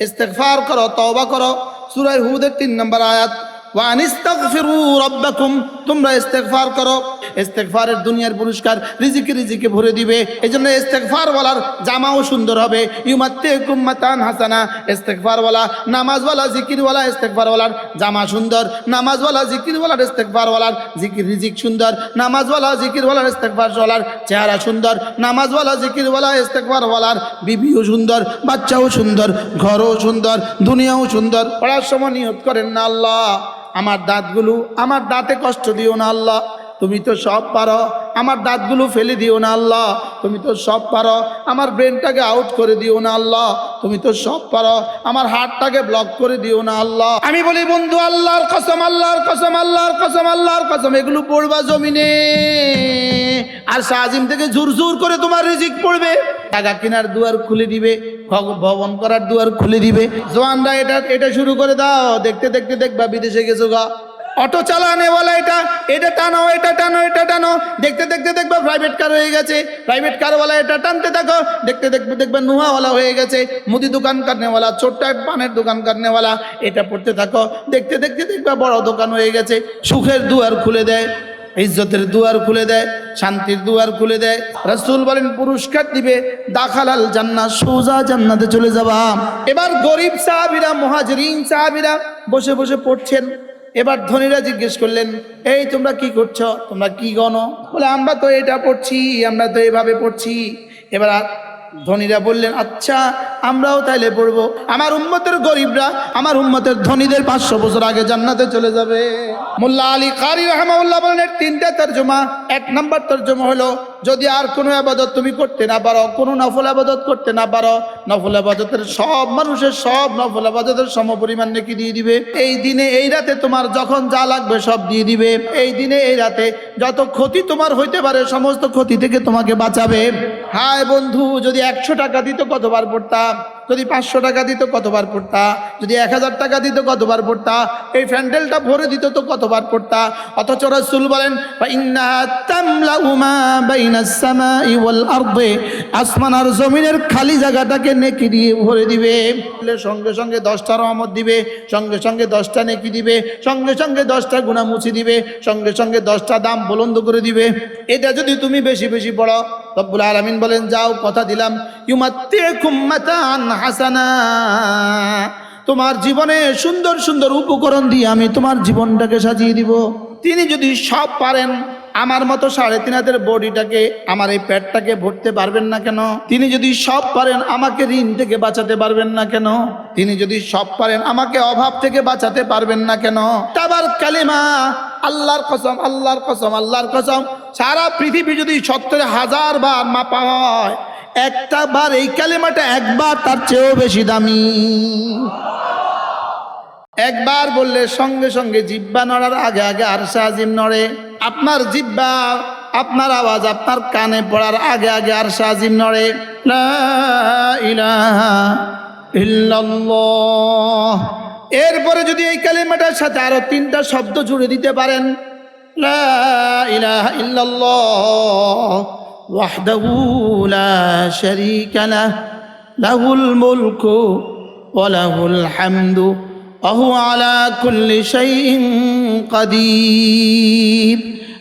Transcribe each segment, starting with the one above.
ইস্তেগফার করো তওবা করো। সুরাই হুদের তিন নম্বর আয়াত ওয়ানিস্তাগফিরু রাব্বাকুম তোমরা ইস্তেগফার করো। ইস্তেগফারের দুনিয়ার পুরস্কার রিজিকে রিজিকে ভরে দিবে। এজন্য ইস্তেগফার বলার জামাও সুন্দর হবে। ইউমাত্তিকুম মাতান হাসানা ইস্তেগফার বলা নামাজ ওয়ালা জিকির ওয়ালা ইস্তেগফার বলার জামা সুন্দর। নামাজ ওয়ালা জিকির ওয়ালার ইস্তেগফার বলার জিকির রিজিক সুন্দর। নামাজ ওয়ালা জিকির ওয়ালার ইস্তেগফার বলার চেহারা সুন্দর। নামাজ ওয়ালা জিকির ওয়ালা ইস্তেগফার বলার বিবিও সুন্দর। বাচ্চাও সুন্দর, ঘরও সুন্দর, দুনিয়াও সুন্দর। পড়ার সময় নিয়ত করেন না আল্লাহ। আমার দাঁতগুলো, আমার দাঁতে কষ্ট দিও না আল্লাহ। তুমি তো সব পারো, আমার দাঁতগুলো ফেলে দিও না আল্লাহ। তুমি তো সব পারো, আমার ব্রেনটাকে আউট করে দিও না আল্লাহ। তুমি তো সব পারো, আমার হার্টটাকে ব্লক করে দিও না আল্লাহ। আমি বলি, বন্ধু, আল্লাহর কসম আল্লাহর কসম আল্লাহর কসম আল্লাহর কসম, এগুলো পড়বা জমিনে। আর শাহজিম থেকে জোর করে তোমার রিজিক পড়বে। টাকা কেনার দুয়ার খুলে দিবে ভবন করার দুয়ার খুলে দিবে। জোয়ানরা এটা এটা শুরু করে দাও। দেখতে দেখতে দেখবা বিদেশে গেছো গা। অটো চালানে বলা এটা এটা টানো এটা টানো এটা টানো। দেখতে দেখতে দেখবা প্রাইভেট কার হয়ে গেছে। প্রাইভেট কারওয়ালা এটা টানতে থাকো। দেখতে দেখতে দেখবে নুহাওয়ালা হয়ে গেছে। মুদি দোকান কাটনেওয়ালা ছোট্ট পানের দোকান কাটনেওয়ালা এটা পড়তে থাকো। দেখতে দেখতে দেখবা বড় দোকান হয়ে গেছে। সুখের দুয়ার খুলে দেয়। ইজ্জতের দুয়ার খুলে দেয়, শান্তির দুয়ার খুলে দেয়। রসুল বলেন, পুরস্কার দিবে, দাখালাল জান্নাত সোজা জান্নাতে চলে যাবা। এবার গরিব সাহাবিরা, মহাজরিন সাহাবিরা বসে বসে পড়ছেন। এবার ধনীরা জিজ্ঞেস করলেন, এই তোমরা কি করছ? তোমরা কি গণ? বলে, আমরা তো এটা পড়ছি, আমরা তো এভাবে পড়ছি। এবার ধনীরা বললেন আচ্ছা আমরাও তাইলে পড়ব। আমার উম্মতের গরিবরা আমার উম্মতের ধনীদের পাঁচশো বছর আগে জান্নাতে চলে যাবে। মোল্লা আলী কারি রহমাউল্লাহ বলেন তিনটা তর্জমা, এক নম্বর তর্জমা হলো যদি আর কোনো আবাদত তুমি করতে না পারো, কোনো নফল আবাদত করতে না পারো, নফল আবাদতের সব মানুষের সব নফল আবাদতের সম পরিমাণ নাকি দিয়ে দিবে। এই দিনে, এই রাতে তোমার যখন যা লাগবে সব দিয়ে দিবে। এই দিনে, এই রাতে যত ক্ষতি তোমার হইতে পারে, সমস্ত ক্ষতি থেকে তোমাকে বাঁচাবে। হায় বন্ধু, যদি একশো টাকা দিত কতবার পড়তাম? যদি পাঁচশো টাকা দিত, কতবার পড়তা? যদি এক হাজার টাকা দিত, কতবার পড়তা? এই প্যান্ডেলটা ভরে দিত তো কতবার পড়তা? অথচ রসুল বলেন আসমান আর জমিনের খালি জায়গাটাকে নেকি দিয়ে ভরে দিবে। সঙ্গে সঙ্গে দশটা রহমত দিবে, সঙ্গে সঙ্গে দশটা নেকি দিবে, সঙ্গে সঙ্গে দশটা গুণা মুছে দিবে, সঙ্গে সঙ্গে দশটা দাম বুলন্দ করে দিবে। এটা যদি তুমি বেশি বেশি পড়ো রব্বুল আলামিন বলেন, যাও, কথা দিলাম। ইউমাত্তিকুম মাতান হাসানা। তোমার জীবনে সুন্দর সুন্দর উপকরণ দিয়ে আমি তোমার জীবনটাকে সাজিয়ে দিব। তিনি যদি সব পারেন, আমার মতো সাড়ে তিন হাতের বডিটাকে, আমার এই পেটটাকে ভরতে পারবেন না কেন? তিনি যদি সব পারেন, আমাকে ঋণ থেকে বাঁচাতে পারবেন না কেন? তিনি যদি সব পারেন, আমাকে অভাব থেকে বাঁচাতে পারবেন না কেন? তাবার কালিমা, আল্লাহর কসম আল্লাহর কসম আল্লাহর কসম। সারা পৃথিবী যদি সত্তর হাজার বার মাপা হয়, একটা বার এই কালিমাটা একবার তার চেয়েও বেশি দামি। একবার বললে সঙ্গে সঙ্গে জিব্বা নড়ার আগে আগে আর আজিম নড়ে। আপনার জিব্বা, আপনার আওয়াজ, আপনার কানে পড়ার আগে আগে আর আজিম নড়ে। এরপরে যদি এই কালিমাটার সাথে আরও তিনটা শব্দ জুড়ে দিতে পারেন লা ইলাহা ইল্লাল্লাহ ওয়াহদাহু লা শারীকা লাহ লাহুল মুলকু ওয়া লাহুল হামদু وهو على كل شيء قدير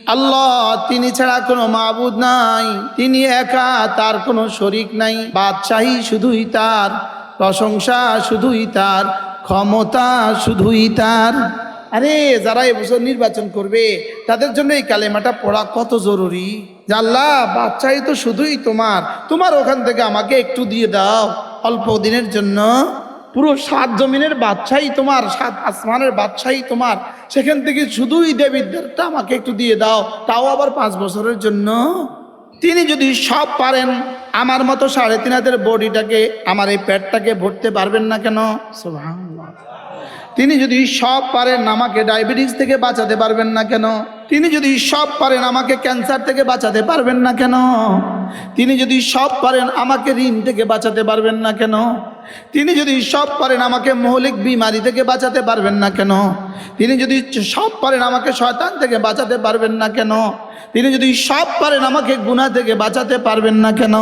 আল্লাহ তিনি ছাড়া কোনো মাবুদ নাই তিনি একা তার কোনো শরিক নাই বাদশাহী শুধুই তার প্রশংসা শুধুই তার ক্ষমতা শুধুই তার আরে, যারা এবছর নির্বাচন করবে, তাদের জন্য এই কালেমাটা পড়া কত জরুরি? আল্লাহ, বাদশাহী তো শুধুই তোমার। তোমার ওখান থেকে আমাকে একটু দিয়ে দাও, অল্প দিনের জন্য। পুরো সাত জমিনের বাদশাহী তোমার, সাত আসমানের বাদশাহী তোমার। সেখান থেকে শুধুই দেবীদেরটা আমাকে একটু দিয়ে দাও, তাও আবার পাঁচ বছরের জন্য। তিনি যদি সব পারেন, আমার মতো সাড়ে তিন হাতের বডিটাকে, আমার এই পেটটাকে ভরতে পারবেন না কেন? সুবহানাল্লাহ। তিনি যদি সব পারেন, আমাকে ডায়াবেটিস থেকে বাঁচাতে পারবেন না কেন? তিনি যদি সব পারেন, আমাকে ক্যান্সার থেকে বাঁচাতে পারবেন না কেন? তিনি যদি সব পারেন, আমাকে ঋণ থেকে বাঁচাতে পারবেন না কেন? তিনি যদি সব পারেন, আমাকে মৌলিক বিমারি থেকে বাঁচাতে পারবেন না কেন? তিনি যদি সব পারেন, আমাকে শয়তান থেকে বাঁচাতে পারবেন না কেন? তিনি যদি সব পারেন, আমাকে গুণা থেকে বাঁচাতে পারবেন না কেন?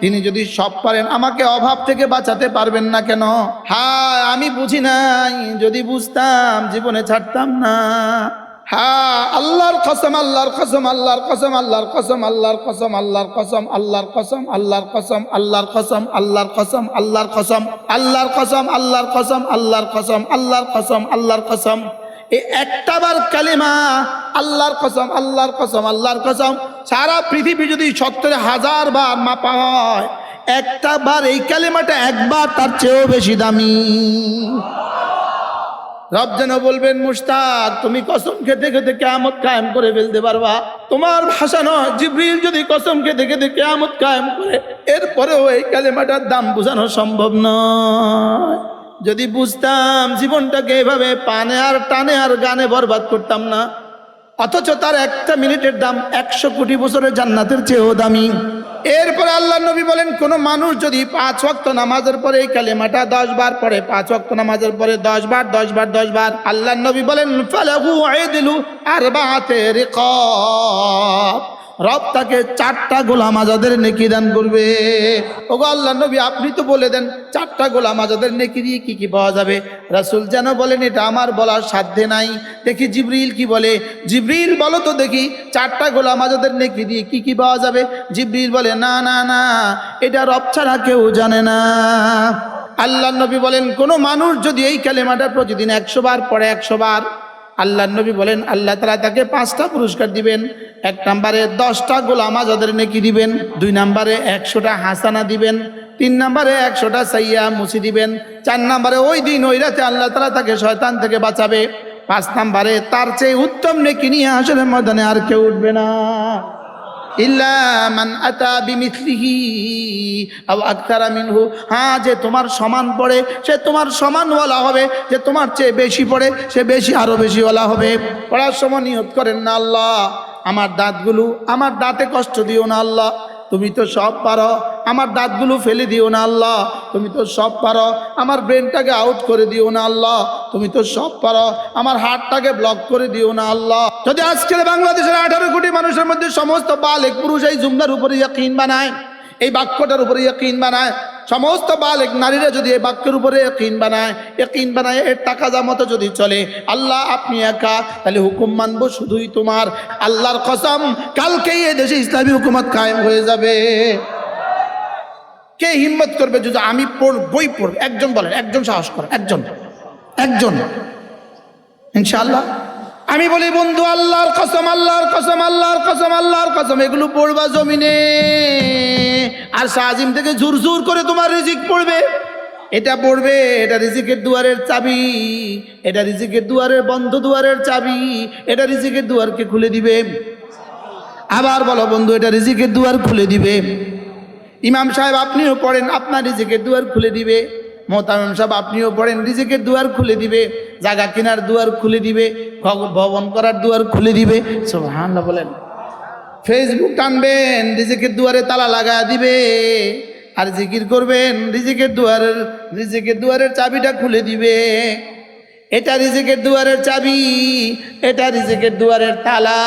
তিনি যদি সব পারেন, আমাকে অভাব থেকে বাঁচাতে পারবেন না কেন? হ্যাঁ আমি বুঝি নাই, যদি বুঝতাম, জীবনে ছাড়তাম না। হ্যাঁ আল্লাহর কসম আল্লাহর কসম আল্লাহর কসম আল্লাহর কসম আল্লাহর কসম আল্লাহর কসম আল্লাহর কসম আল্লাহর কসম আল্লাহর কসম আল্লাহর কসম আল্লাহর কসম আল্লাহর কসম আল্লাহর কসম আল্লাহর কসম আল্লাহর কসম আল্লাহর কসম এই একটা বার কালিমা আল্লাহর কসম আল্লাহর কসম আল্লাহর কসম সারা পৃথিবী যদি সত্তর হাজার বার মাপা হয় একটা বার এই কালিমাটা একবার তার চেয়েও বেশি দামি রব যেন বলবেন মুস্তাক তুমি কসম খেতে খেতে কেয়ামত কায়েম করে ফেলতে পারবা। তোমার ভাষা নয়, জিব্রিল যদি কসম খেতে খেতে কেয়ামত কায়েম করে, এরপরেও এই কালেমাটার দাম বোঝানো সম্ভব নয়। যদি বুঝতাম, জীবনটাকে এভাবে পানে আর টানে আর গানে বরবাদ করতাম না। অথচ তার একটা মিনিটের দাম একশো কোটি বছরের জান্নাতের চেয়েও দামি। এরপরে আল্লাহ নবী বলেন, কোন মানুষ যদি পাঁচ ওয়াক্ত নামাজের পরে এই কালেমাটা দশ বার পরে পাঁচ ওয়াক্ত নামাজের পরে দশ বার দশ বার দশ বার, আল্লাহ নবী বলেন, ফালাহু আর আরবাআতে রিকাব। রব তাকে চারটা গোলাম আজাদের নেকি দান করবে। ওগো আল্লাহ নবী, আপনি তো বলে দেন, চারটা গোলাম আজাদের নেকি দিয়ে কি কি পাওয়া যাবে? রাসূল যেন বলেন, এটা আমার বলার সাধ্যে নাই। দেখি জিবরিল কি বলে। জিবরিল, বলো তো দেখি, চারটা গোলাম আজাদের নেকি দিয়ে কি কি পাওয়া যাবে? জিবরিল বলে, না না না, এটা রব ছাড়া কেউ জানে না। আল্লাহ নবী বলেন, কোনো মানুষ যদি এই কালেমাটা প্রতিদিন একশো বার পড়ে, একশো বার আল্লাহ নবী বলেন, আল্লাহ তালা তাকে পাঁচটা পুরস্কার দিবেন। এক নম্বরে দশটা গোলাম আজাদের নেকি দিবেন। দুই নম্বরে একশোটা হাসানা দিবেন। তিন নম্বরে একশোটা সাইয়া মুছি দিবেন। চার নম্বরে ওই দিন, ওই রাতে আল্লাহ তালা তাকে শয়তান থেকে বাঁচাবে। পাঁচ নম্বরে তার চেয়ে উত্তম নেকি নিয়ে আসলে ময়দানে আর কেউ উঠবে না। হ্যাঁ যে তোমার সমান পড়ে, সে তোমার সমান ওয়ালা হবে, যে তোমার চেয়ে বেশি পড়ে, সে বেশি আরও বেশি ওয়ালা হবে। পড়ার সময় নিয়ত করেন না আল্লাহ। আমার দাঁতগুলো, আমার দাঁতে কষ্ট দিও না আল্লাহ। তুমি তো সব পারো, আমার দাঁতগুলো ফেলে দিও না আল্লাহ। তুমি তো সব পারো, আমার ব্রেনটাকে আউট করে দিও না আল্লাহ। তুমি তো সব পারো। আমার হার্টটাকে ব্লক করে দিও না আল্লাহ। যদি আজকের বাংলাদেশের আঠারো কোটি মানুষের মধ্যে সমস্ত বালেক পুরুষ এই জুমলার উপরে ইয়াকিন বানায়, এই বাক্যটার উপরে ইয়াকিন বানায়, সমস্ত বালেক নারীরা যদি এই বাক্যের উপরে ইয়াকিন বানায় ইয়াকিন বানায়, এর টাকা মতো যদি চলে, আল্লাহ আপনি একা, তাহলে হুকুম মানবো শুধুই তোমার। আল্লাহর কসম, কালকেই এ দেশে ইসলামী হুকুমত কায়েম হয়ে যাবে। কে হিম্মত করবে যদি আমি পড় বই পড়ব? একজন বলেন, একজন সাহস করে একজন। একজন। ইনশাআল্লাহ। আমি বলি, বন্ধু, আল্লাহর কসম আল্লাহর কসম আল্লাহর কসম আল্লাহর কসম, এগুলো পড়বা জমিনে। আর সাজিম থেকে ঝুর ঝুর করে তোমার রিজিক পড়বে। এটা পড়বে, এটা রিজিকের দুয়ারের চাবি, এটা রিজিকের দুয়ারের বন্ধ দুয়ারের চাবি, এটা রিজিকের দুয়ারকে খুলে দিবে? আবার বলো, বন্ধু, এটা রিজিকের দুয়ার খুলে দিবে। ইমাম সাহেব, আপনিও পড়েন, আপনার রিজিকের দুয়ার খুলে দিবে। মোহতামিম সাহেব, আপনিও পড়েন রিজিকের দুয়ার খুলে দিবে, জায়গা কেনার দুয়ার খুলে দিবে ভবন করার দুয়ার খুলে দিবে। সুবহানাল্লাহ বলেন। ফেসবুক টানবেন রিজিকের দুয়ারে তালা লাগা দিবে। আর জিকির করবেন রিজিকের দুয়ারের রিজিকের দুয়ারের চাবিটা খুলে দিবে। এটা রিজিকের দুয়ারের চাবি, এটা রিজিকের দুয়ারের তালা।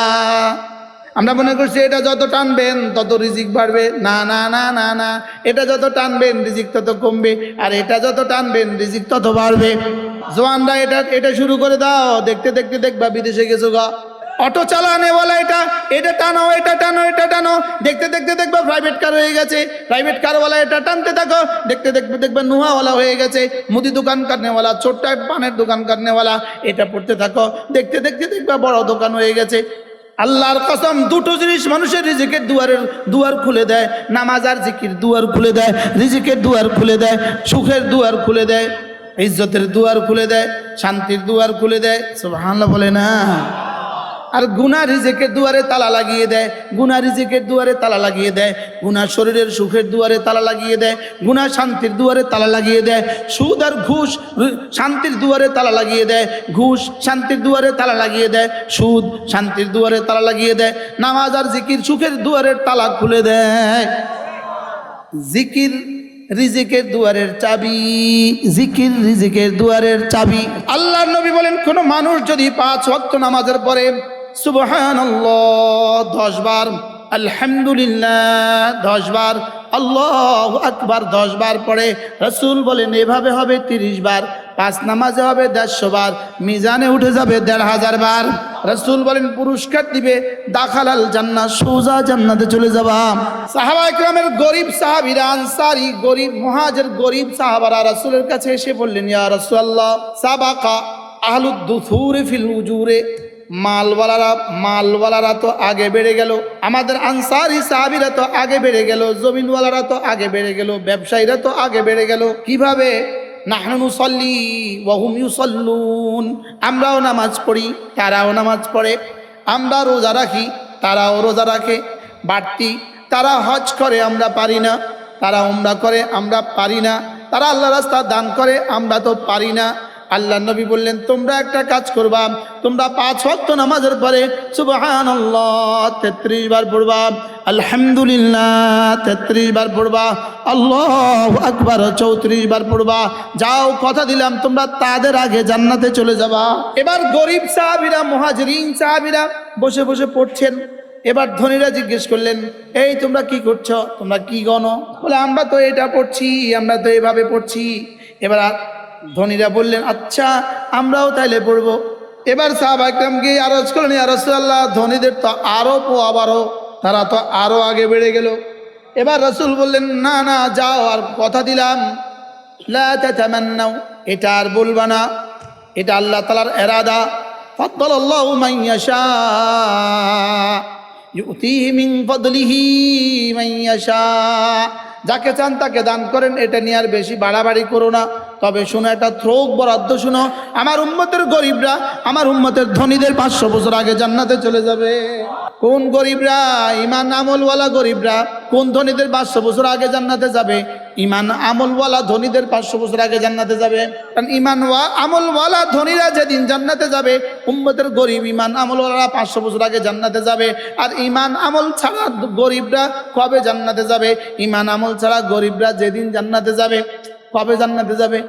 আমরা মনে করছি এটা যত টানবেন, তত রিজিক বাড়বে। না না না না না, এটা যত টানবেন, রিজিক তত কমবে। আর এটা যত টানবেন, রিজিক তত বাড়বে। জোয়ানরা এটা এটা শুরু করে দাও। দেখতে দেখতে দেখবা বিদেশে গেছো গা। অটো চালানেওয়ালা এটা এটা টানো এটা টানো এটা টানো। দেখতে দেখতে দেখবা প্রাইভেট কার হয়ে গেছে। প্রাইভেট কারওয়ালা এটা টানতে থাকো। দেখতে দেখতে দেখবা নুহাওয়ালা হয়ে গেছে। মুদি দোকান কাটনেওয়ালা ছোট্ট পানের দোকান কাটনেওয়ালা এটা পড়তে থাকো। দেখতে দেখতে দেখবা বড় দোকান হয়ে গেছে। আল্লাহর কসম, দুটো জিনিস মানুষের রিজিকের দুয়ারের দুয়ার খুলে দেয়। নামাজ আর জিকির দুয়ার খুলে দেয়, রিজিকের দুয়ার খুলে দেয়, সুখের দুয়ার খুলে দেয়, ইজ্জতের দুয়ার খুলে দেয়, শান্তির দুয়ার খুলে দেয়। সব সুবহানাল্লাহ বলে না। আর গুনা রিজেকের দুয়ারে তালা লাগিয়ে দেয়, গুনা রিজেকের দুয়ারে তালা লাগিয়ে দেয়, গুনা শরীরের সুখের দুয়ারে তালা লাগিয়ে দেয়, গুনা শান্তির দুয়ারে তালা লাগিয়ে দেয়, সুদ আর ঘুষ শান্তির দুয়ারে তালা লাগিয়ে দেয়, ঘুষ শান্তির দুয়ারে তালা লাগিয়ে দেয়, সুদ শান্তির দুয়ারে তালা লাগিয়ে দেয়, নামাজ আর জিকির সুখের দুয়ারের তালা খুলে দেয়। জিকির রিজিকের দুয়ারের চাবি, জিকির রিজিকের দুয়ারের চাবি। আল্লাহর নবী বলেন, কোন মানুষ যদি পাঁচ ওয়াক্ত নামাজের পরে আল্লাহ রসুল বলেন, এভাবে হবে পাঁচ নামাজে হবে মিজানে উঠে যাবে দেড় রসুল বলেন, পুরস্কার দিবে দাখালাল জান্নাত সোজা জান্নাতে চলে যাবা। সাহাবা একরামের গরিব সাহাবিরা, আনসারি গরিব, মহাজের গরিব সাহাবারা রসুলের কাছে এসে বললেন, ইয়া রসুল্লাহ সাবাকা আহলুদ দুথুরে ফিল উজুরে মালওয়ালারা মালওয়ালারা তো আগে বেড়ে গেল। আমাদের আনসারি সাহাবিরা তো আগে বেড়ে গেল, জমিনওয়ালারা তো আগে বেড়ে গেল, ব্যবসায়ীরা তো আগে বেড়ে গেল। কীভাবে? নাহনু সল্লি ওয়াহুম আমরাও নামাজ পড়ি, তারাও নামাজ পড়ে। আমরা রোজা রাখি, তারাও রোজা রাখে। বাড়তি, তারা হজ করে, আমরা পারি না। তারা উমরা করে, আমরা পারি না। তারা আল্লাহ রাস্তা দান করে, আমরা তো পারি না। আল্লাহ নবী বললেন, তোমরা একটা কাজ করবা, তোমরা পাঁচ ওয়াক্ত নামাজের পরে সুবহান তেত্রিশ বার পড়বা, আলহামদুলিল্লাহ তেত্রিশ বার পড়বা, আল্লাহ আকবার চৌত্রিশ বার পড়বা, যাও কথা দিলাম, তোমরা তাদের আগে জান্নাতে চলে যাবা। এবার গরিব সাহাবিরা, মহাজরিন সাহাবিরা বসে বসে পড়ছেন। এবার ধনীরা জিজ্ঞেস করলেন, এই তোমরা কি করছ? তোমরা কি গণ? বলে, আমরা তো এটা পড়ছি, আমরা তো এভাবে পড়ছি। এবার ধনীরা বললেন আচ্ছা আমরাও তাইলে পড়ব। এবার সাহাব একরামকে আরজ করলেন আরসাল্লাহ ধনীদের তো আরও পো আবারও তারা তো আরও আগে বেড়ে গেল। এবার রসুল বললেন, না না, যাও, আর কথা দিলাম। এটা আর বলবা না, এটা আল্লাহ তালার এরাদা। মিন ফাদলিহি মান ইয়াশা। যাকে চান তাকে দান করেন, এটা নিয়ে আর বেশি বাড়াবাড়ি করো না। তবে শোনো, একটা থ্রোক বরাদ্দ শোনো। আমার উম্মতের গরিবরা, আমার উম্মতের ধনীদের পাঁচশো বছর আগে জান্নাতে চলে যাবে। কোন গরিবরা? ইমান আমলওয়ালা গরিবরা। কোন ধনীদের পাঁচশো বছর আগে জান্নাতে যাবে? ইমান আমলওয়ালা ধনীদের পাঁচশো বছর আগে জান্নাতে যাবে। কারণ ইমান আমলওয়ালা ধনীরা যেদিন জান্নাতে যাবে, উম্মতের গরিব ইমান আমলওয়ালা পাঁচশো বছর আগে জান্নাতে যাবে। আর ইমান আমল ছাড়া গরিবরা কবে জান্নাতে যাবে? ইমান আমল ছাড়া গরিবরা যেদিন জান্নাতে যাবে, কবে জান্নাতে যাবে?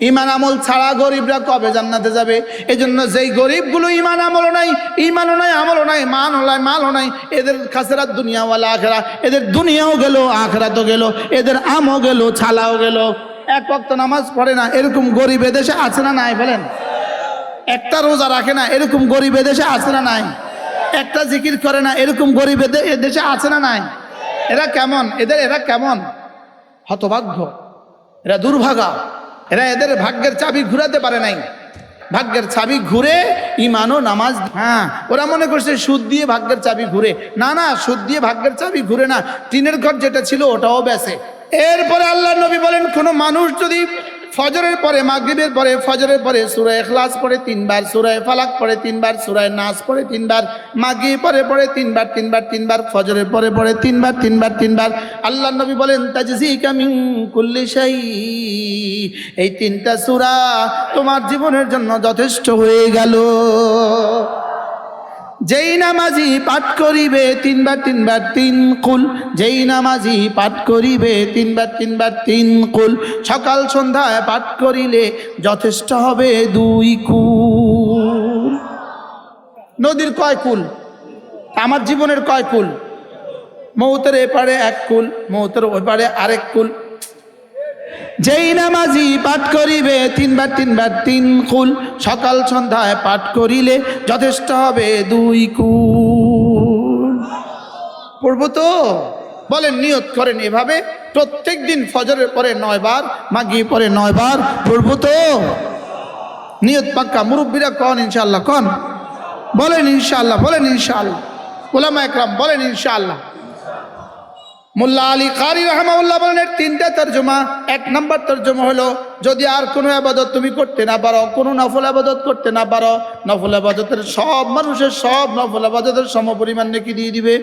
ইমান আমল ছাড়া গরিবরা কবে জান্নাতে যাবে? এই জন্য যেই গরিবগুলো ইমান আমলও নাই ইমানও নাই, আমলও নাই, মানও নাই, মালও নাই, এদের খাসেরা দুনিয়াওয়ালা আখেরা, এদের দুনিয়াও গেল আখেরা তো গেল, এদের আমও গেল, ছালাও গেল। এক ওয়াক্ত নামাজ পড়ে না, এরকম গরিব এদেশে আছে না নাই বলেন? একটা রোজা রাখে না, এরকম গরিব এদেশে আছে না নাই? একটা জিকির করে না, এরকম গরিব এদে- এদেশে আছে না নাই? এরা কেমন? এদের এরা কেমন? হতভাগ্য। এরা দুর্ভাগা। এরা এদের ভাগ্যের চাবি ঘুরাতে পারে নাই। ভাগ্যের চাবি ঘুরে ইমানও নামাজ হ্যাঁ ওরা মনে করছে সুদ দিয়ে ভাগ্যের চাবি ঘুরে। না না, সুদ দিয়ে ভাগ্যের চাবি ঘুরে না। টিনের ঘর যেটা ছিল, ওটাও বেসে এরপরে আল্লাহ নবী বলেন, কোনো মানুষ যদি ফজরের পরে, মাগরিবের পরে, ফজরের পরে সুরায় এখলাস পড়ে তিনবার সুরায় ফালাক পড়ে তিনবার সুরায় নাচ পড়ে তিনবার মাগরিব পরে পড়ে তিনবার তিনবার তিনবার, ফজরের পরে পড়ে তিনবার তিনবার তিনবার। আল্লাহ নবী বলেন, তাজজিকা মিন কুল্লি শাই। এই তিনটা সূরা তোমার জীবনের জন্য যথেষ্ট হয়ে গেল। যেই নামাজি পাঠ করিবে তিনবার তিনবার তিন কুল। যেই নামাজি পাঠ করিবে তিনবার তিনবার তিন কুল। সকাল সন্ধ্যায় পাঠ করিলে যথেষ্ট হবে দুই কুল। নদীর কয় কুল? আমার জীবনের কয় কুল? মৌতের এপারে এক কুল, মৌতের ওই পারে আরেক কুল। যেই নামাজি পাঠ করিবে, তিনবার তিনবার তিন কুল। সকাল সন্ধ্যায় পাঠ করিলে যথেষ্ট হবে দুই কুল। পড়ব তো? বলেন, নিয়ত করেন এভাবে। প্রত্যেক দিন ফজরের পরে নয় বার মাগি পরে নয় বার পড়ব তো? নিয়ত পাক্কা, মুরব্বীরা কন ইনশাল্লাহ কন। বলেন ইনশাল্লাহ বলেন ইনশাল্লাহ ওলামা একরাম, বলেন ইনশাল্লাহ মোল্লা আলী কারি রহমাউল্লাহ বলেন তিনটা তর্জমা। এক নম্বর তর্জমা হলো, যদি আর কোনো আবাদত তুমি করতে না পারো, কোনো নফল আবাদত করতে না পারো, নফল আবাদতের সব মানুষের সব নফল আবাদতের সম পরিমাণ নাকি দিয়ে দিবে।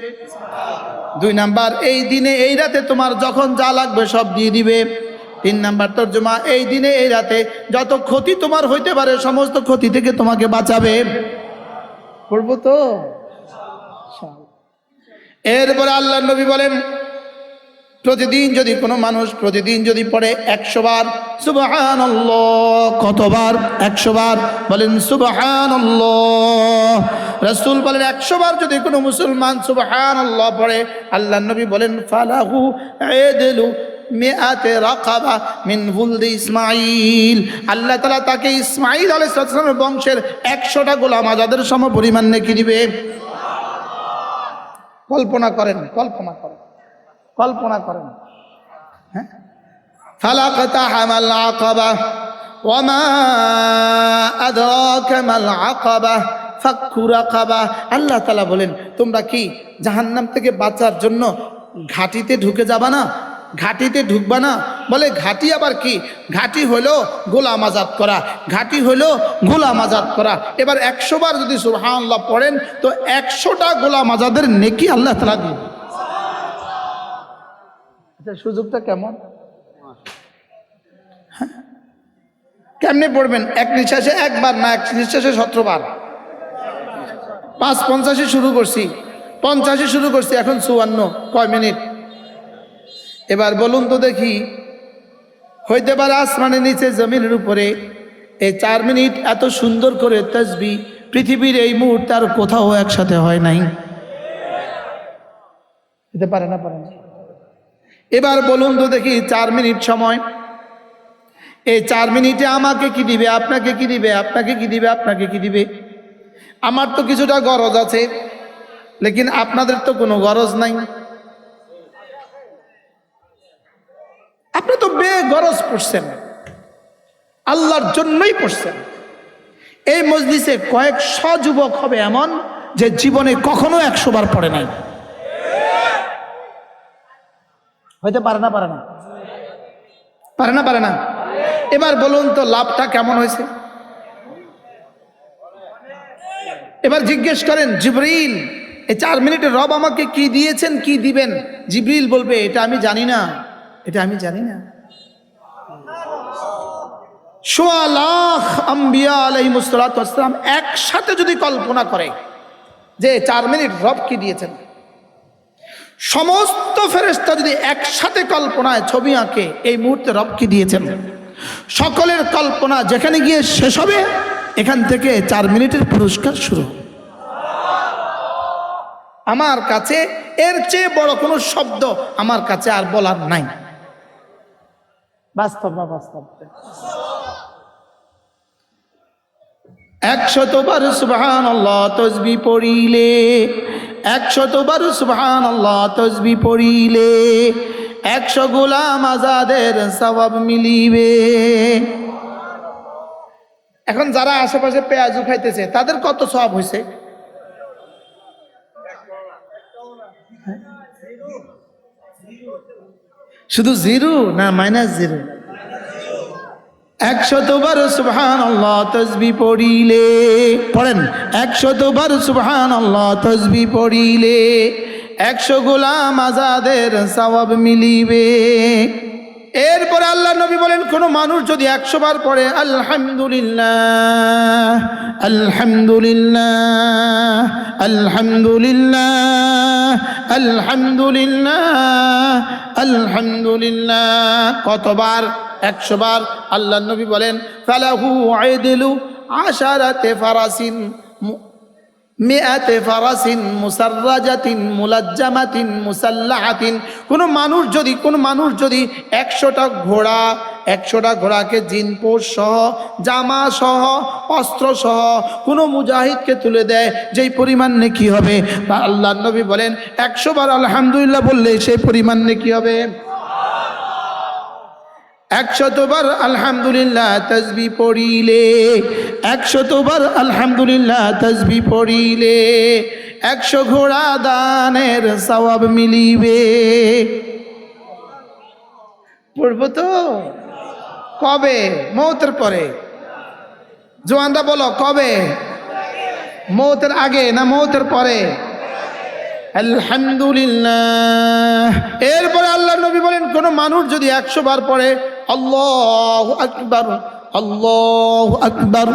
দুই নাম্বার, এই দিনে, এই রাতে তোমার যখন যা লাগবে সব দিয়ে দিবে। তিন নাম্বার তর্জমা, এই দিনে, এই রাতে যত ক্ষতি তোমার হইতে পারে, সমস্ত ক্ষতি থেকে তোমাকে বাঁচাবে। করব তো? এরপরে আল্লাহ নবী বলেন প্রতিদিন যদি কোনো মানুষ প্রতিদিন যদি পড়ে একশো বার সুবাহান কতবার? একশো বার বলেন সুবাহান রসুল বলেন একশো বার যদি কোনো মুসলমান সুবাহান আল্লাহ পড়ে আল্লাহ নবী বলেন, ফালাহু এদেলু মেয়াতে রাকাবা মিন বুলদি ইসমাইল আল্লাহ তালা তাকে ইসমাইল আলাইসালামের বংশের একশোটা গোলাম আজাদের সম পরিমাণ নেকি দিবে। কল্পনা করেন কল্পনা করেন। কল্পনা করেন। হ্যাঁ? আল্লাহ তালা বলেন, তোমরা কি জাহান্নাম থেকে বাঁচার জন্য ঘাটিতে ঢুকে যাবা না? ঘাটিতে ঢুকবা না? বলে, ঘাটি আবার কি? ঘাটি হলো গোলাম আজাদ করা, ঘাটি হলো গোলাম আজাদ করা। এবার একশোবার যদি সুরহান্লাহ পড়েন, তো একশোটা গোলাম আজাদের নেকি আল্লাহ তালা দিয়ে আচ্ছা সুযোগটা কেমন? হ্যাঁ? কেমনে পড়বেন? এক নিঃশ্বাসে একবার না এক নিঃশ্বাসে সতেরোবার? পাঁচ পঞ্চাশে শুরু করছি। পঞ্চাশে শুরু করছি এখন চুয়ান্ন। কয় মিনিট? এবার বলুন তো দেখি। হইতে পারে আসমানের নিচে জমিনের উপরে। এই চার মিনিট এত সুন্দর করে তসবি পৃথিবীর এই মুহূর্তে আর কোথাও একসাথে হয় নাই। হতে পারে না পারে না। এবার বলুন তো দেখি চার মিনিট সময়। এই চার মিনিটে আমাকে কি দিবে, আপনাকে কি দিবে, আপনাকে কি দিবে, আপনাকে কি দিবে? আমার তো কিছুটা গরজ আছে, লেকিন আপনাদের তো কোনো গরজ নাই। আপনি তো বে গরজ পড়ছেন। আল্লাহর জন্যই পড়ছেন। এই মজলিসে কয়েক শ যুবক হবে এমন যে জীবনে কখনো একশো বার পড়ে নাই। হইতে পারে না পারে না। পারে না পারে না। এবার বলুন তো, লাভটা কেমন হয়েছে? এবার জিজ্ঞেস করেন, জিবরিল, এই চার মিনিটে রব আমাকে কি দিয়েছেন, কি দিবেন? জিবরিল বলবে, এটা আমি জানি না, এটা আমি জানি না। সোয়া লাখ আম্বিয়া আলহিমুসালাম একসাথে যদি কল্পনা করে যে চার মিনিট রব কি দিয়েছেন, সমস্ত ফেরেস্তা যদি একসাথে কল্পনায় ছবি আঁকে, এই মুহূর্তে রব কি দিয়েছেন? সকলের কল্পনা যেখানে গিয়ে শেষ হবে, এখান থেকে চার মিনিটের পুরস্কার শুরু। আমার কাছে এর চেয়ে বড় কোনো শব্দ আমার কাছে আর বলার নাই। বাস্তব না বাস্তব? একশতবার আল্লাহ তসবি পড়িলে একশতবার সুবহান আল্লাহ তসবি পড়িলে, একশো গোলাম আজাদের সবাব মিলিবে। এখন যারা আশেপাশে পেঁয়াজু খাইতেছে তাদের কত সব হয়েছে শুধু জিরো না মাইনাস জিরো? একশতবার সুবহান আল্লাহ তসবি পড়িলে, পড়েন, একশতবার সুবহান আল্লাহ তসবি পড়িলে, একশো গোলাম আজাদের সওয়াব মিলিবে। এরপরে আল্লাহ নবী বলেন, কোন মানুষ যদি একশো বার পড়ে, আলহামদুলিল্লাহ আলহামদুলিল্লাহ আলহামদুলিল্লাহ আলহামদুলিল্লাহ আলহামদুলিল্লাহ। কতবার? একশো বার আল্লাহ নবী বলেন, ফালাহু আইদিলু আশারাতে ফারাসিন মুসাল্লাহাতিন। কোনো মানুষ যদি, কোনো মানুষ যদি একশোটা ঘোড়া, একশোটা ঘোড়াকে জিনপোষ সহ, জামা সহ, অস্ত্র সহ কোনো মুজাহিদকে তুলে দেয়, যেই পরিমাণ নেকি হবে। আল্লাহ নবী বলেন, একশো বার আলহামদুলিল্লাহ বললে সেই পরিমাণ নেকি হবে। একশতবার আলহামদুলিল্লাহ তসবি পড়িলে, একশতবার আলহামদুলিল্লাহ তসবি পড়িলে, একশো ঘোড়া দানের সওয়াব মিলিবে। পড়ব তো? কবে? মৌতের পরে। জোয়ানরা বলো, কবে? মৌতের আগে না মৌতের পরে? আলহামদুলিল্লাহ। এরপরে আল্লাহ নবী বলেন, কোন মানুষ যদি একশো বার পড়ে আল্লাহ আকবর আল্লাহ আকবর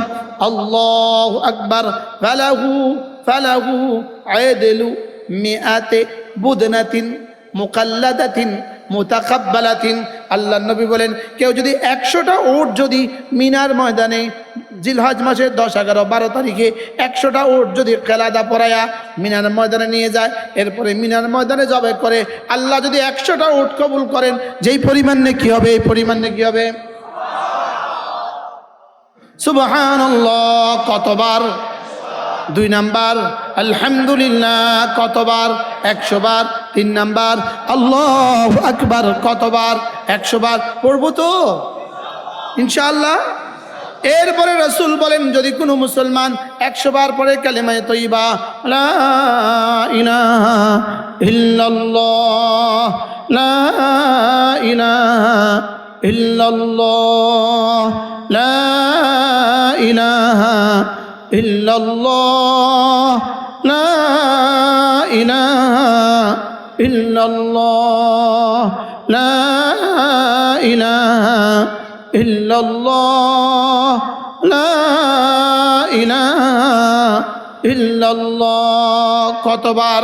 আল্লাহ আকবর। ফালাহু ফালাহু আয়দেলু মিআতে বুদনাতিন, মুকাল্লাদাতিন, মুতাকাব্বালাতিন। আল্লাহ নবী বলেন, কেউ যদি একশোটা ওট যদি মিনার ময়দানে জিলহজ মাসের দশ, এগারো, বারো তারিখে একশোটা ওট যদি খেলাদা পরায়া মিনার ময়দানে নিয়ে যায়, এরপরে মিনার ময়দানে জবে করে, আল্লাহ যদি একশোটা ওট কবুল করেন, যেই পরিমাণ কি হবে? এই পরিমাণ কি হবে? সুবহান কতবার? দুই নাম্বার, আলহামদুলিল্লাহ, কতবার? একশো বার তিন নাম্বার, আল্লাহ আকবার, কতবার? একশো বার পড়ব তো? ইনশাআল্লাহ? এরপরে রসুল বলেন যদি কোনো মুসলমান একশো বার পরে কালেমায় তৈবা লা ইলাহা ইল্লাল্লাহ কতবার?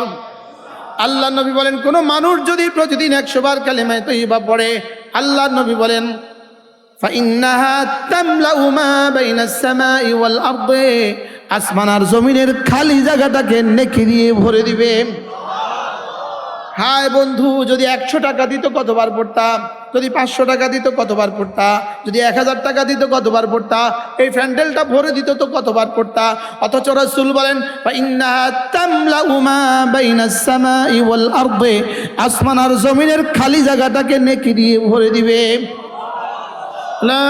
আল্লাহ নবী বলেন, কোনো মানুষ যদি প্রতিদিন একশো বার কালিমায় তো ইবা পড়ে আল্লাহ নবী বলেন আসমান আর জমিনের খালি জায়গাটাকে নেকি দিয়ে ভরে দিবে। হায় বন্ধু, যদি একশো টাকা দিত কতবার পড়তাম যদি পাঁচশো টাকা দিত কতবার পড়তা? যদি এক হাজার টাকা দিত কতবার পড়তা? এই ফ্যান্ডেলটা ভরে দিত তো কতবার পড়তা? অথচ রসুল বলেন আসমান আর জমিনের খালি জায়গাটাকে নেকি দিয়ে ভরে দিবে। লা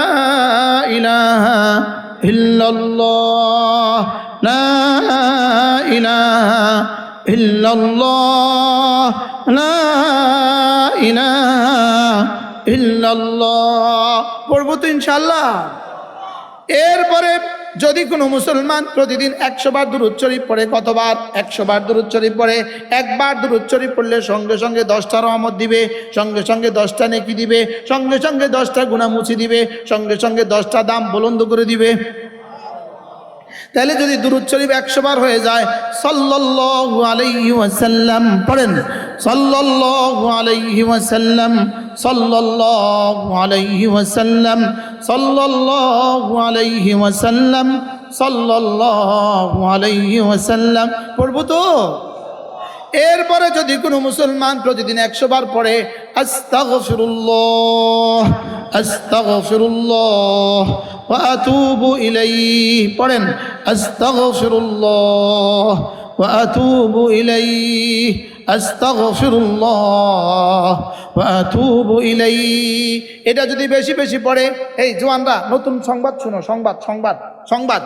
ইলাহা ইল্লাল্লাহ ইলাহা ইল্লাল্লাহ পড়ব তো ইনশাল্লাহ এরপরে যদি কোনো মুসলমান প্রতিদিন একশো বার শরীফ পড়ে, কতবার? একশো বার দূরত শরীফ পড়ে। একবার দূরত শরীফ পড়লে সঙ্গে সঙ্গে দশটা রহমত দিবে, সঙ্গে সঙ্গে দশটা নেকি দিবে, সঙ্গে সঙ্গে দশটা গুণা মুছি দিবে, সঙ্গে সঙ্গে দশটা দাম বলন্দ করে দিবে। তাহলে যদি দুরুদ শরীফ একশো বার হয়ে যায়, সাল্লাল্লাহু আলাইহি ওয়াসাল্লাম পড়েন, সাল্লাল্লাহু আলাইহি ওয়াসাল্লাম, সাল্লাল্লাহু আলাইহি ওয়াসাল্লাম, সাল্লাল্লাহু আলাইহি ওয়াসাল্লাম, সাল্লাল্লাহু আলাইহি ওয়াসাল্লাম পড়ব তো? এরপরে যদি কোনো মুসলমান প্রতিদিন একশো বার পড়ে, আস্তাগফিরুল্লাহ আস্তাগফিরুল্লাহ আতুবু ইলাইহি, পড়েন ইলাইহি, আস্তাগফিরুল্লাহ ওয়া আতুবু ইলাইহি। এটা যদি বেশি বেশি পড়ে, এই জোয়ানরা, নতুন সংবাদ শুনো, সংবাদ সংবাদ সংবাদ।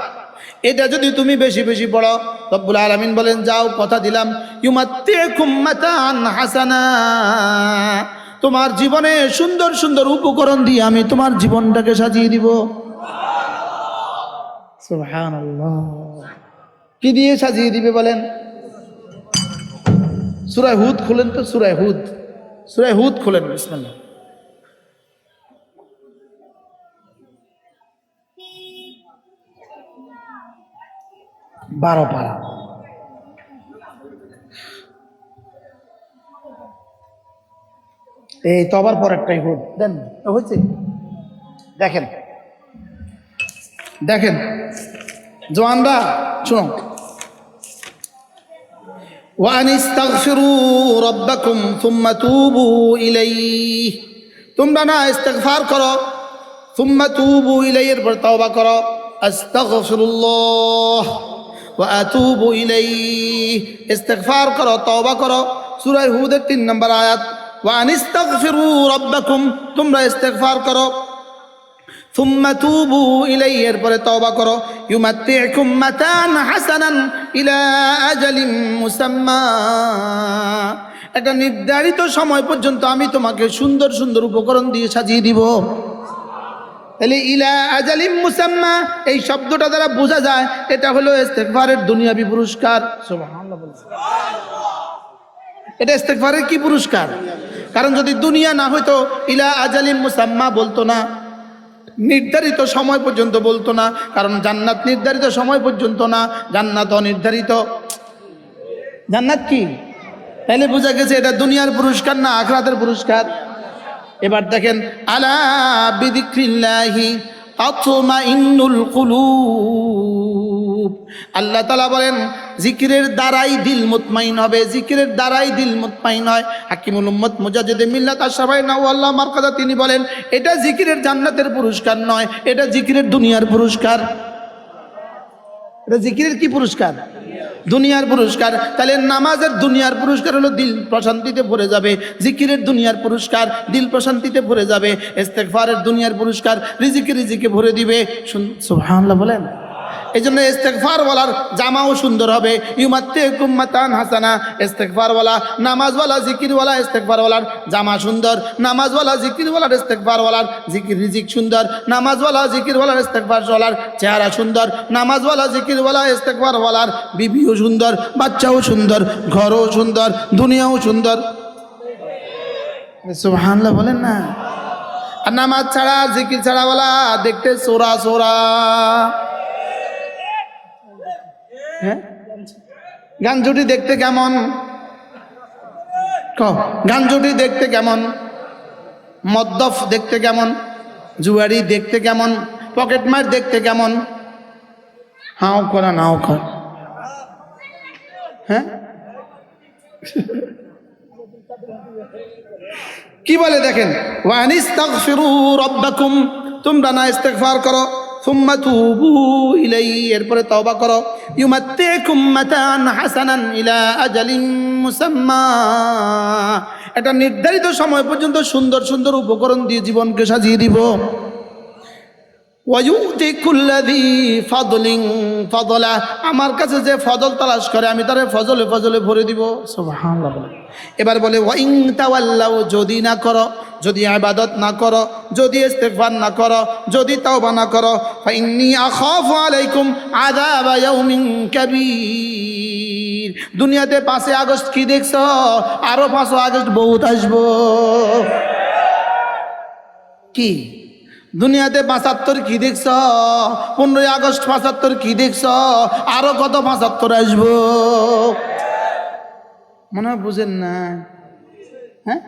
এটা যদি তুমি বেশি বেশি পড়ো, রব্বুল আলামিন বলেন, যাও, কথা দিলাম, ইউমাত্তিকুম মাতান হাসানা। তোমার জীবনে সুন্দর সুন্দর উপকরণ দিয়ে আমি তোমার জীবনটাকে সাজিয়ে দিব। কি দিয়ে সাজিয়ে দিবে বলেন? সুরায় হুদ খুলেন তো? সুরায় হুদ। সুরায় হুদ খুলেন, বিসমিল্লাহ। বারো পারা। এই তো আবার পরেরটাই হুদ। দেন ও হয়েছে? দেখেন। দেখেন জোয়ানরা শুনো وأن استغفروا ربكم ثم توبوا إليه তোমরা না ইস্তেগফার করো ثم توبوا إليه এরপর তওবা করো আস্তাগফিরুল্লাহ ওয়া আতুবু ইলাইহি ইস্তেগফার করো তওবা করো সূরা হুদের 3 নম্বর আয়াত ওয়া আনিস্তাগফিরু রাব্বাকুম তোমরা ইস্তেগফার করো ثم توبوا إليه এরপরে তওবা করো يمتعكم متاعا حسنا إلى أجل مسمى একটা নির্ধারিত সময় পর্যন্ত আমি তোমাকে সুন্দর সুন্দর উপকরণ দিয়ে সাজিয়ে দিব তাহলে ইলা আজালিম মুসাম্মা এই শব্দটা দ্বারা বোঝা যায় এটা হলো ইস্তেগফারের দুনিয়াবি পুরস্কার সুবহানাল্লাহ বলছে এটা ইস্তেগফারের কি পুরস্কার কারণ যদি দুনিয়া না হইতো ইলা আজালিম মুসাম্মা বলতো না নির্ধারিত সময় পর্যন্ত বলতো না, কারণ জান্নাত নির্ধারিত সময় পর্যন্ত না, জান্নাত অনির্ধারিত। জান্নাত কি? তাহলে বোঝা গেছে এটা দুনিয়ার পুরস্কার না আখরাতের পুরস্কার। এবার দেখেন, আলা বিদিক্রিল্লাহি তাতমাইন্নুল কুলুব। আল্লাহ তালা বলেন, জিকিরের দ্বারাই দিল মুতমাইন হবে, জিকিরের দ্বারাই দিল মুতমাইন হয়। হাকিমুল উম্মত মুজাহিদে মিল্লাত আশরাফাই নাও আল্লাহ মার্কাদা তিনি বলেন, এটা জিকিরের জান্নাতের পুরস্কার নয়, এটা জিকিরের দুনিয়ার পুরস্কার। এটা জিকিরের কি পুরস্কার? দুনিয়ার পুরস্কার। তাহলে নামাজের দুনিয়ার পুরস্কার হলো দিল প্রশান্তিতে ভরে যাবে। জিকিরের দুনিয়ার পুরস্কার দিল প্রশান্তিতে ভরে যাবে। ইস্তেগফারের দুনিয়ার পুরস্কার রিজিকে রিজিকে ভরে দিবে। সুবহানাল্লাহ বলেন। এই জন্য ইস্তেগফার বলার জামাও সুন্দর হবে। ইউমাত্তে কুম্মাতান হাসানা, ইস্তেগফারওয়ালা, নামাজওয়ালা, জিকিরওয়ালা, ইস্তেগফারওয়ালার জামা সুন্দর। নামাজওয়ালা, জিকিরওয়ালার ইস্তেগফারওয়ালার জিকির রিজিক সুন্দর। নামাজওয়ালা, জিকিরওয়ালার ইস্তেগফারওয়ালার চেহারা সুন্দর। নামাজওয়ালা, জিকিরওয়ালা, ইস্তেগফারওয়ালার বিবিও সুন্দর। বাচ্চাও সুন্দর, ঘরও সুন্দর, দুনিয়াও সুন্দর। সুবহানাল্লাহ বলেন না? আর নামাজ ছাড়া, জিকির ছাড়াওয়ালা দেখতে সোরা সোরা। হ্যাঁ? গান জুটি দেখতে কেমন? ক গান জুটি দেখতে কেমন? মদ্দফ দেখতে কেমন? জুয়ারি দেখতে কেমন? পকেট মার দেখতে কেমন? হাও করা নাও কর। হ্যাঁ? কি বলে দেখেন? ওয়ানিস্তাগফিরু রাব্বাকুম, তোমরা না ইস্তেগফার করো। তুবু এরপরে তওবা করো। ইউমাত্তিকুম মাতান হাসানান ইলা আজালিন মুসাম্মা এটা নির্ধারিত সময় পর্যন্ত সুন্দর সুন্দর উপকরণ দিয়ে জীবনকে সাজিয়ে দিব। আমার কাছে যে ফজল তালাশ করে, আমি তারে ফজলে ফজলে ভরে দিব। এবার বলে ওয়াইং তাওয়াল্লাও যদি না করো, যদি ইবাদত না করো, যদি ইস্তেগফার না করো, যদি তাওবা না করো, ফাইন্নী আলাইকুম আযাব দুনিয়াতে পাঁচে আগস্ট কি দেখছ? আরও পাঁচও আগস্ট বহুত আসব। কি? দুনিয়াতে পাঁচাত্তর কি দেখছ? পনেরোই আগস্ট পাঁচাত্তর কি দেখছ? আরও কত পাঁচাত্তর আসব? মনে হয় বুঝেন না। হ্যাঁ?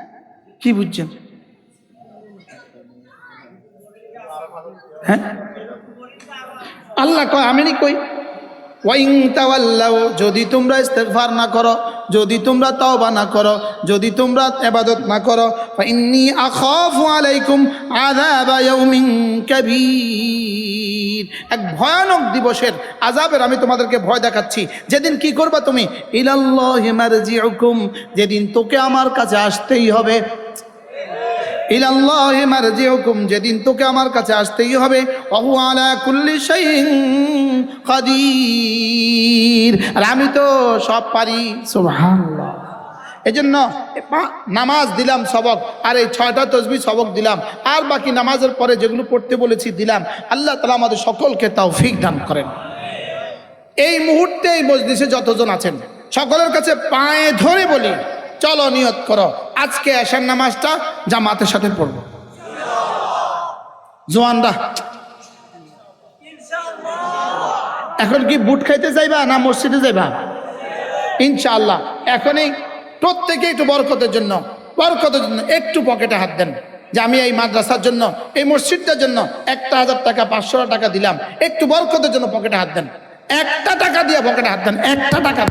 কি বুঝছেন? হ্যাঁ? আল্লাহ কয় আমি কই? ওয়াইং তাওয়াল্লাও যদি তোমরা ইস্তেগফার না করো, যদি তোমরা তওবা না করো, যদি তোমরা এবাদত না করো, ফাইন্নী আখাফু আলাইকুম আযাবা ইয়াউমিন কাবীর। এক ভয়ানক দিবসের আযাবের আমি তোমাদেরকে ভয় দেখাচ্ছি। যেদিন কি করবা তুমি? ইলাল্লাহি মারজিউকুম, যেদিন তোকে আমার কাছে আসতেই হবে। ইলাল্লাহি মারজিউকুম, যেদিন তোকে আমার কাছে আসতেই হবে আলা কুল্লি আর আমি তো সব পারি, সুবহানাল্লাহ। এজন্য এ নামাজ দিলাম সবক, আর এই ছয়টা তসবি সবক দিলাম। আর বাকি নামাজের পরে যেগুলো পড়তে বলেছি দিলাম। আল্লাহ তালা আমাদের সকলকে তৌফিক দান করেন। এই মুহূর্তে এই মজলিসে যতজন আছেন, সকলের কাছে পায়ে ধরে বলি চলো নিয়ত করো। আজকে আসার নামাজটা জামাতের সাথে পড়ব। জোয়ানরা এখন কি বুট খাইতে যাইবা না মসজিদে যাইবা? ইনশাআল্লাহ। এখনই প্রত্যেকে একটু বরকতের জন্য বরকতের জন্য একটু পকেটে হাত দেন। যে আমি এই মাদ্রাসার জন্য, এই মসজিদটার জন্য একটা হাজার টাকা পাঁচশো টাকা দিলাম। একটু বরকতের জন্য পকেটে হাত দেন। একটা টাকা দিয়ে পকেটে হাত দেন। একটা টাকা।